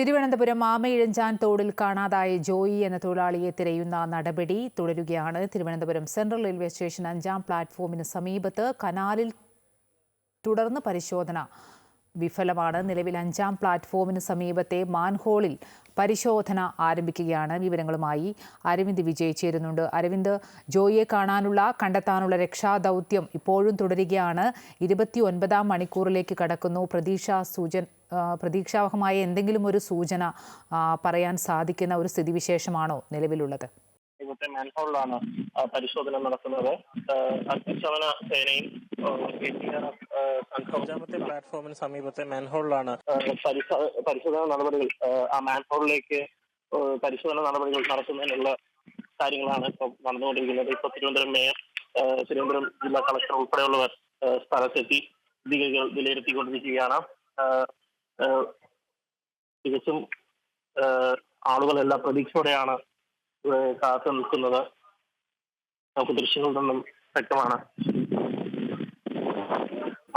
തിരുവനന്തപുരം ആമയിഴഞ്ചാൻ തോടിൽ കാണാതായ ജോയി എന്ന തൊഴിലാളിയെ തിരയുന്ന നടപടി തുടരുകയാണ്. തിരുവനന്തപുരം സെൻട്രൽ റെയിൽവേ സ്റ്റേഷൻ അഞ്ചാം പ്ലാറ്റ്ഫോമിന് സമീപത്ത് കനാലിൽ തുടർന്ന് പരിശോധന വിഫലമാണ്. നിലവിൽ അഞ്ചാം പ്ലാറ്റ്ഫോമിന് സമീപത്തെ മാൻഹോളിൽ പരിശോധന ആരംഭിക്കുകയാണ്. വിവരങ്ങളുമായി അരവിന്ദ് വിജയ് ചേരുന്നുണ്ട്. അരവിന്ദ് ജോയിയെ കാണാനുള്ള കണ്ടെത്താനുള്ള രക്ഷാദൗത്യം ഇപ്പോഴും തുടരുകയാണ്. ഇരുപത്തി ഒൻപതാം മണിക്കൂറിലേക്ക് കടക്കുന്നു. പ്രതീക്ഷ സൂചന ആ, പ്രതീക്ഷാവഹമായ എന്തെങ്കിലും ഒരു സൂചന പറയാൻ സാധിക്കുന്ന ഒരു സ്ഥിതിവിശേഷമാണോ നിലവിലുള്ളത്? ഇന്നത്തെ പരിശോധന നടക്കുന്നത്. ആ, അഗ്നിശമന സേനയും അഞ്ചാമത്തെ പ്ലാറ്റ്ഫോമിന് സമീപത്തെ മാൻഹോളിലാണ് പരിശോധന നടപടികൾ ആ, മാൻഹോളിലേക്ക് പരിശോധന നടപടികൾ നടത്തുന്നതിനുള്ള കാര്യങ്ങളാണ് ഇപ്പൊ നടന്നുകൊണ്ടിരിക്കുന്നത്. ഇപ്പൊ തിരുവനന്തപുരം മേയർ തിരുവനന്തപുരം ജില്ലാ കളക്ടർ ഉൾപ്പെടെയുള്ളവർ സ്ഥലത്തെത്തി സ്ഥിതിഗതികൾ വിലയിരുത്തിക്കൊണ്ടിരിക്കുകയാണ്. തികച്ചും ആളുകളെല്ലാം പ്രതീക്ഷയോടെയാണ് കാത്തു നിൽക്കുന്നത്. നമുക്ക് ദൃശ്യങ്ങളിൽ നിന്നും വ്യക്തമാണ്.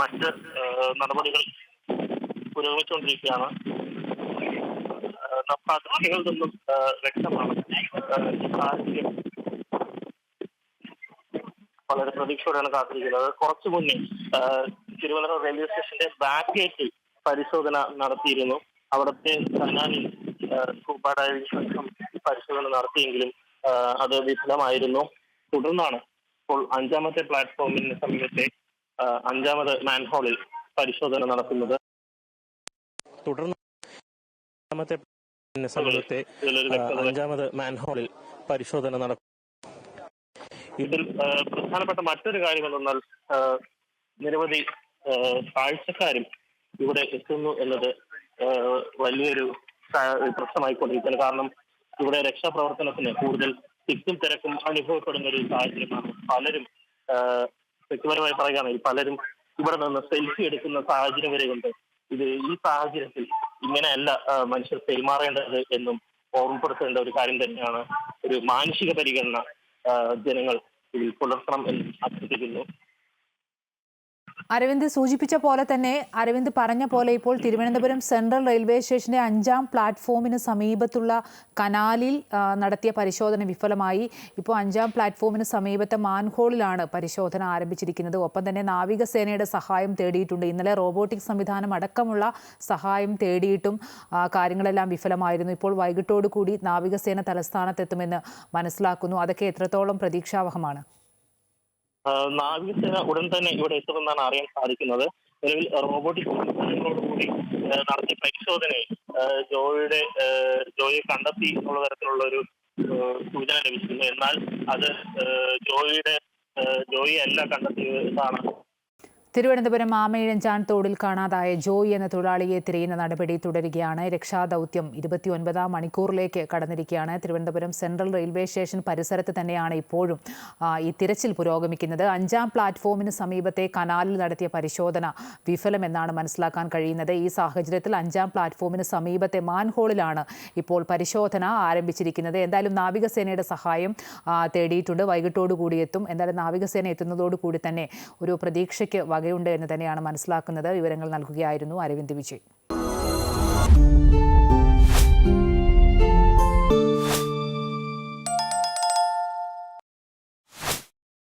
മറ്റ് നടപടികൾ പുരോഗമിച്ചുകൊണ്ടിരിക്കുകയാണ്. ദൃശ്യങ്ങളിൽ നിന്നും വ്യക്തമാണ്. വളരെ പ്രതീക്ഷയോടെയാണ് കാത്തിരിക്കുന്നത്. കുറച്ചു മുന്നേ തിരുവനന്തപുരം റെയിൽവേ സ്റ്റേഷന്റെ ബാക്ക് ഗേറ്റിൽ പരിശോധന നടത്തിയിരുന്നു. അവിടുത്തെ ആ, സ്കൂബ ഡൈവിംഗ് സംഘം പരിശോധന നടത്തിയെങ്കിലും അത് വിഫലമായിരുന്നു. തുടർന്നാണ് ഇപ്പോൾ അഞ്ചാമത്തെ പ്ലാറ്റ്ഫോമിന് സമീപത്തെ അഞ്ചാമത് മാൻഹോളിൽ പരിശോധന നടത്തുന്നത്. തുടർന്ന് വ്യക്തത അഞ്ചാമത് മാൻഹോളിൽ പരിശോധന നടക്കും ഇതിൽ പ്രധാനപ്പെട്ട മറ്റൊരു കാര്യം എന്തെന്നാൽ ആ, നിരവധി കാഴ്ചക്കാരും ഇവിടെ എത്തുന്നു എന്നത് വലിയൊരു പ്രശ്നമായിക്കൊണ്ടിരിക്കുന്നത് കാരണം ഇവിടെ രക്ഷാപ്രവർത്തനത്തിന് കൂടുതൽ തിക്കും തിരക്കും അനുഭവപ്പെടുന്ന ഒരു സാഹചര്യമാണ് പലരും വ്യക്തിപരമായി പറയുകയാണെങ്കിൽ പലരും ഇവിടെ നിന്ന് സെൽഫി എടുക്കുന്ന സാഹചര്യം വരെ വരെയുണ്ട് ഇത് ഈ സാഹചര്യത്തിൽ ഇങ്ങനെയല്ല മനുഷ്യർ പെരുമാറേണ്ടത് എന്നും ഓർമ്മപ്പെടുത്തേണ്ട ഒരു കാര്യം തന്നെയാണ് ഒരു മാനുഷിക പരിഗണന ജനങ്ങൾ ഇതിൽ പുലർത്തണം എന്ന് അഭ്യർത്ഥിക്കുന്നു. അരവിന്ദ് സൂചിപ്പിച്ച പോലെ തന്നെ അരവിന്ദ് പറഞ്ഞ പോലെ ഇപ്പോൾ തിരുവനന്തപുരം സെൻട്രൽ റെയിൽവേ സ്റ്റേഷന്റെ അഞ്ചാം പ്ലാറ്റ്ഫോമിന് സമീപത്തുള്ള കനാലിൽ നടത്തിയ പരിശോധന വിഫലമായി. ഇപ്പോൾ അഞ്ചാം പ്ലാറ്റ്ഫോമിന് സമീപത്തെ മാൻഹോളിലാണ് പരിശോധന ആരംഭിച്ചിരിക്കുന്നത്. ഒപ്പം തന്നെ നാവികസേനയുടെ സഹായം തേടിയിട്ടുണ്ട്. ഇന്നലെ റോബോട്ടിക് സംവിധാനം അടക്കമുള്ള സഹായം തേടിയിട്ടും കാര്യങ്ങളെല്ലാം വിഫലമായിരുന്നു. ഇപ്പോൾ വൈകിട്ടോടു കൂടി നാവികസേന തലസ്ഥാനത്തെത്തുമെന്ന് മനസ്സിലാക്കുന്നു. അതൊക്കെ എത്രത്തോളം പ്രതീക്ഷാവഹമാണ്? നാവികസേന ഉടൻ തന്നെ ഇവിടെ എത്തുമെന്നാണ് അറിയാൻ സാധിക്കുന്നത്. നിലവിൽ റോബോട്ടിക് ആ, നടത്തിയ പരിശോധനയിൽ ജോയുടെ ജോയിയെ കണ്ടെത്തി എന്നുള്ള തരത്തിലുള്ള ഒരു സൂചന ലഭിച്ചിരുന്നു. എന്നാൽ അത് ജോയിയുടെ ജോയി അല്ല കണ്ടെത്തിയതാണ്. തിരുവനന്തപുരം ആമയിഴഞ്ചാൻ തോടിൽ കാണാതായ ജോയി എന്ന തൊഴിലാളിയെ തിരയുന്ന നടപടി തുടരുകയാണ്. രക്ഷാദൗത്യം ഇരുപത്തിയൊൻപതാം മണിക്കൂറിലേക്ക് കടന്നിരിക്കുകയാണ്. തിരുവനന്തപുരം സെൻട്രൽ റെയിൽവേ സ്റ്റേഷൻ പരിസരത്ത് തന്നെയാണ് ഇപ്പോഴും ഈ തിരച്ചിൽ പുരോഗമിക്കുന്നത്. അഞ്ചാം പ്ലാറ്റ്ഫോമിന് സമീപത്തെ കനാലിൽ നടത്തിയ പരിശോധന വിഫലമെന്നാണ് മനസ്സിലാക്കാൻ കഴിയുന്നത്. ഈ സാഹചര്യത്തിൽ അഞ്ചാം പ്ലാറ്റ്ഫോമിന് സമീപത്തെ മാൻഹോളിലാണ് ഇപ്പോൾ പരിശോധന ആരംഭിച്ചിരിക്കുന്നത്. എന്തായാലും നാവികസേനയുടെ സഹായം തേടിയിട്ടുണ്ട്. വൈകിട്ടോടുകൂടി എത്തും. എന്തായാലും നാവികസേന എത്തുന്നതോടുകൂടി തന്നെ ഒരു പ്രതീക്ഷയ്ക്ക് വകയുണ്ട് എന്ന് തന്നെയാണ് മനസ്സിലാക്കുന്നത്. വിവരങ്ങൾ നൽകുകയായിരുന്നു അരവിന്ദ് വിജയ്.